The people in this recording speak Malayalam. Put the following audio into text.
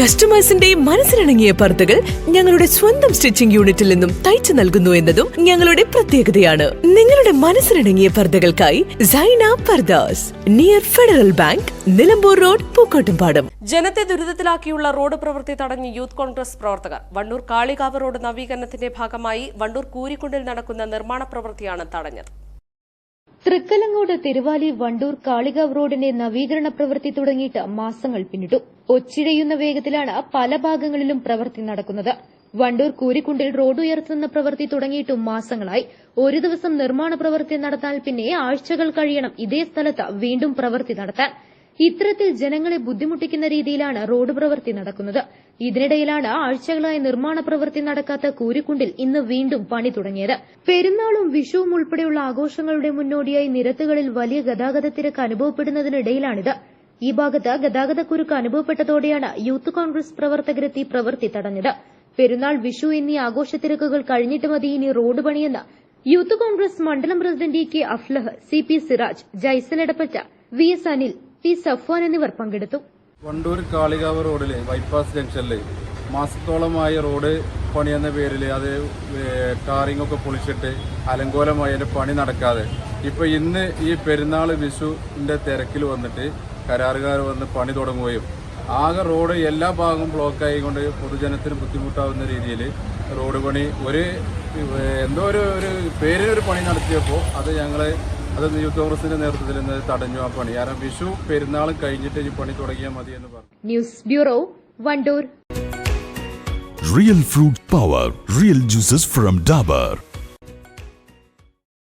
കസ്റ്റമേഴ്സിന്റെ മനസ്സിലിണങ്ങിയ പർദ്ദകൾ ഞങ്ങളുടെ സ്വന്തം സ്റ്റിച്ചിംഗ് യൂണിറ്റിൽ നിന്നും തയ്ച്ചു നൽകുന്നു എന്നതും ഞങ്ങളുടെ പ്രത്യേകതയാണ്. നിങ്ങളുടെ മനസ്സിലിണങ്ങിയ പർദ്ദകൾക്കായി Saina Pardas near Federal Bank Nilambur road Pookkottumpadam. ജനത്തെ ദുരിതത്തിലാക്കിയുള്ള റോഡ് പ്രവൃത്തി തടഞ്ഞ് യൂത്ത് കോൺഗ്രസ് പ്രവർത്തകർ. വണ്ണൂർ കാളികാവ് റോഡ് നവീകരണത്തിന്റെ ഭാഗമായി വണ്ണൂർ കൂരിക്കുണ്ടിൽ നടക്കുന്ന നിർമ്മാണ പ്രവൃത്തിയാണ് തടഞ്ഞത്. തൃക്കലങ്ങോട് തിരുവാലി വണ്ടൂർ കാളികാവ് റോഡിന്റെ നവീകരണ പ്രവൃത്തി തുടങ്ങിയിട്ട് മാസങ്ങൾ പിന്നിട്ടു. ഒച്ചിഴയുന്ന വേഗത്തിലാണ് പല ഭാഗങ്ങളിലും പ്രവൃത്തി നടക്കുന്നത്. വണ്ടൂർ കൂരിക്കുണ്ടിൽ റോഡ് ഉയർത്തുന്ന പ്രവൃത്തി തുടങ്ങിയിട്ടും മാസങ്ങളായി. ഒരു ദിവസം നിർമ്മാണ പ്രവൃത്തി നടത്താൻ പിന്നെ ആഴ്ചകൾ കഴിയണം. ഇതേ സ്ഥലത്ത് വീണ്ടും പ്രവൃത്തി നടത്താൻ. ഇത്തരത്തിൽ ജനങ്ങളെ ബുദ്ധിമുട്ടിക്കുന്ന രീതിയിലാണ് റോഡ് പ്രവൃത്തി നടക്കുന്നത്. ഇതിനിടയിലാണ് ആഴ്ചകളായി നിർമ്മാണ പ്രവൃത്തി നടക്കാത്ത കൂരിക്കുണ്ടിൽ ഇന്ന് വീണ്ടും പണി തുടങ്ങിയത്. പെരുന്നാളും വിഷുവും ഉൾപ്പെടെയുള്ള ആഘോഷങ്ങളുടെ മുന്നോടിയായി നിരത്തുകളിൽ വലിയ ഗതാഗത തിരക്ക് അനുഭവപ്പെടുന്നതിനിടയിലാണിത്. ഈ ഭാഗത്ത് ഗതാഗതക്കുരുക്ക് അനുഭവപ്പെട്ടതോടെയാണ് യൂത്ത് കോൺഗ്രസ് പ്രവർത്തകരെത്തി പ്രവൃത്തി തടഞ്ഞത്. പെരുന്നാൾ വിഷു എന്നീ ആഘോഷ തിരക്കുകൾ കഴിഞ്ഞിട്ട് മതി ഇനി റോഡ് പണിയെന്ന് യൂത്ത് കോൺഗ്രസ് മണ്ഡലം president K Aflah C P Siraj Edappatta V S Anil P Safwan എന്നിവർ പങ്കെടുത്തു. വണ്ടൂർ കാളികാവ് റോഡിലെ ബൈപ്പാസ് ജംഗ്ഷനിലെ മാസത്തോളമായി റോഡ് പണി എന്ന പേരിൽ അത് ടാറിംഗ് ഒക്കെ പൊളിച്ചിട്ട് അലങ്കോലമായി പണി നടക്കാതെ ഇപ്പൊ ഇന്ന് ഈ പെരുന്നാൾ വിഷുവിന്റെ തിരക്കിൽ വന്നിട്ട് കരാറുകാർ വന്ന് പണി തുടങ്ങുകയും ആകെ റോഡ് എല്ലാ ഭാഗവും ബ്ലോക്ക് കൊണ്ട് പൊതുജനത്തിന് ബുദ്ധിമുട്ടാവുന്ന രീതിയിൽ റോഡ് പണി ഒരു എന്തോ ഒരു ഒരു പേരിനൊരു പണി നടത്തിയപ്പോൾ അത് ഞങ്ങൾ അത് യൂത്ത് കോൺഗ്രസിന്റെ നേതൃത്വത്തിൽ ഇന്ന് തടഞ്ഞു ആ പണി. കാരണം വിഷു? പെരുന്നാൾ കഴിഞ്ഞിട്ട് ഈ പണി തുടങ്ങിയാൽ മതി എന്ന് പറഞ്ഞു. News bureau Wandoor. Real fruit power real juices from Dabur.